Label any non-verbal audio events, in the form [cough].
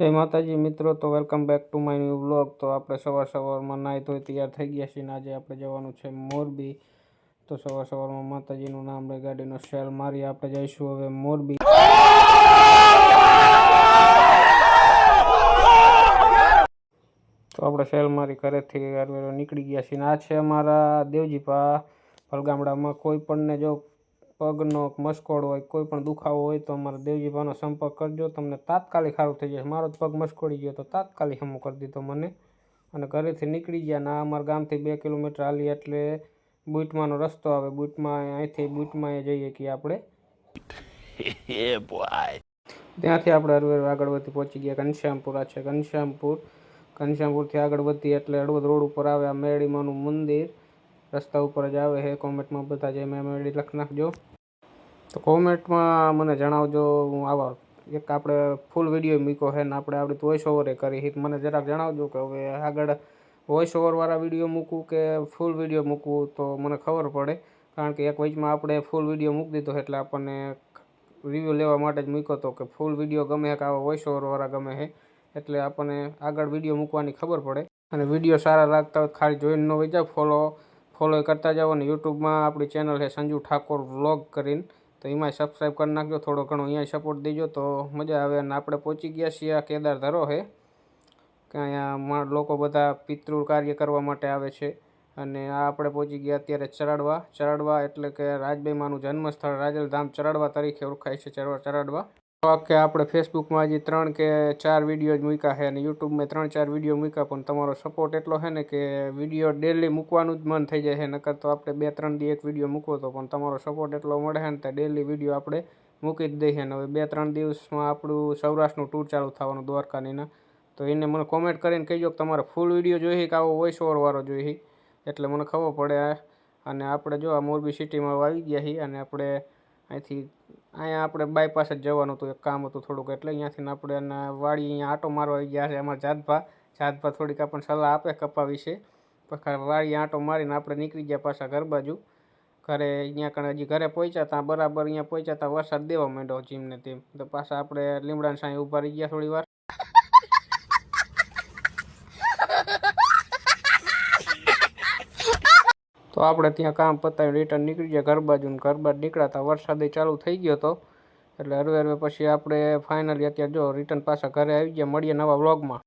જય માતાજી, મિત્રો, તો welcome back to my new blog તો આપણે સવાર સવારમાં નાહી ધોઈ તૈયાર થઈ ગયા છીએ આજે આપણે જવાનું છે મોરબી. તો સવાર સવારમાં માતાજીનું નામ લઈ ગાડીનો સેલ મારી આપણે જઈશું હવે મોરબી. તો આપણે સેલ મારી ઘરેથી નીકળી ગયા છીએ આ છે અમારા દેવજીપા પલગામડામાં કોઈ પણને જો પગનો મસ્કોડ હોય કોઈ પણ દુખાવો હોય તો અમારા દેવજીપાનો સંપર્ક કરજો. તમને તાત્કાલિક સારું થઈ જશે મારો જ પગ મસકોડી ગયો તો તાત્કાલિક હમો કરી દીધો મને. અને ઘરેથી નીકળી ગયા ના અમારા ગામથી બે કિલોમીટર હાલી એટલે બુટમાંનો રસ્તો આવે. બુટમાં અહીંથી બુટમાં જઈએ કે આપણે. [laughs] ત્યાંથી આપણે હરવેર આગળ વધી પહોંચી ગયા. ઘનશ્યામપુર છે. ઘનશ્યામપુર. ઘનશ્યામપુરથી આગળ વધી એટલે હળવદ રોડ ઉપર આવે આ મેળીમાનું મંદિર. રસ્તા ઉપર જ આવે છે કોમેન્ટમાં બધા જે મેં મેળી લખી નાખજો. તો કોમેન્ટમાં મને જણાવજો, હું આવા એક આપણે ફૂલ વીડિયો મૂક્યો છે ને આપણે આપણે વોઇસ ઓવરે કરી હિત મને જરાક જણાવજો કે હવે આગળ વોઇસ ઓવરવાળા વીડિયો મૂકવું કે ફૂલ વીડિયો મૂકવું તો મને ખબર પડે. કારણ કે એક વચમાં આપણે ફૂલ વીડિયો મૂકી દીધો એટલે આપણને રિવ્યૂ લેવા માટે જ મૂક્યો હતો કે ફૂલ વીડિયો ગમે કે આવા વોઇસ ઓવરવાળા ગમે છે એટલે આપણને આગળ વીડિયો મૂકવાની ખબર પડે. અને વીડિયો સારા લાગતા હોય ખાલી જોઈને ન જાઓ ફોલો ફોલો કરતા જાઓ અને યુટ્યુબમાં આપણી ચેનલ છે સંજુ ઠાકોર વ્લોગ કરીને. તો એમાંય સબસ્ક્રાઈબ કરી નાખજો, થોડો ઘણો અહીંયા સપોર્ટ દેજો તો મજા આવે અને આપણે પહોંચી ગયા છીએ આ કેદાર ધરો છે કે અહીંયા લોકો બધા પિતૃ કાર્ય કરવા માટે આવે છે. અને આ આપણે પહોંચી ગયા અત્યારે ચરાડવા. ચરાડવા એટલે કે રાજબાઈમાનું જન્મસ્થળ, રાજલધામ ચરાડવા તરીકે ઓળખાય છે, ચરાડવા. તો કે આપણે ફેસબુકમાં હજી ત્રણ કે ચાર વીડિયો જ મૂક્યા છે અને યુટ્યુબમાં ત્રણ ચાર વીડિયો મૂક્યા, પણ તમારો સપોર્ટ એટલો છે ને કે વીડિયો ડેલી મૂકવાનું જ મન થઈ જાય છે. નકર તો આપણે બે ત્રણ દી એક વીડિયો મૂકવો તો પણ તમારો સપોર્ટ એટલો મળે છે ને તો ડેલી વીડિયો આપણે મૂકી જ દઈએ ને હવે બે ત્રણ દિવસમાં આપણું સૌરાષ્ટ્રનું ટૂર ચાલુ થવાનું દ્વારકાનીના, તો એને મને કોમેન્ટ કરીને કહીજો કે તમારે ફૂલ વીડિયો જોઈએ કે આવો વોઇસ ઓવરવાળો જોઈએ એટલે મને ખબર પડે અને આપણે જો આ મોરબી સિટીમાં આવી ગયા છીએ અને આપણે અહીંથી અહીંયા આપણે બાયપાસ જ જવાનું હતું, એક કામ હતું થોડુંક. એટલે અહીંયાથી આપણે એને વાડી અહીંયા આંટો મારવા આવી ગયા છે, અમારા જાતભા. જાતભા થોડીક આપણને સલાહ આપે કપા વિશે પછી વાડી આંટો મારીને આપણે નીકળી ગયા પાછા ઘર બાજુ. ઘરે અહીંયા કણે હજી ઘરે પહોંચ્યા ત્યાં બરાબર અહીંયા પહોંચ્યા ત્યાં વરસાદ દેવા માંડ્યો જીમને તેમ. તો પાછા આપણે લીમડાના સાંઈ ઊભા રહી ગયા થોડી વાર. તો આપણે ત્યાં કામ પતાવી રિટર્ન નીકળી ગયા. ઘર બાજુ ને ઘર બાજુ નીકળ્યા હતા વરસાદે ચાલુ થઈ ગયો હતો એટલે હરવે હરવે પછી આપણે ફાઇનલી અત્યારે જો રિટર્ન પાછા ઘરે આવી ગયા મળીએ નવા વ્લોગમાં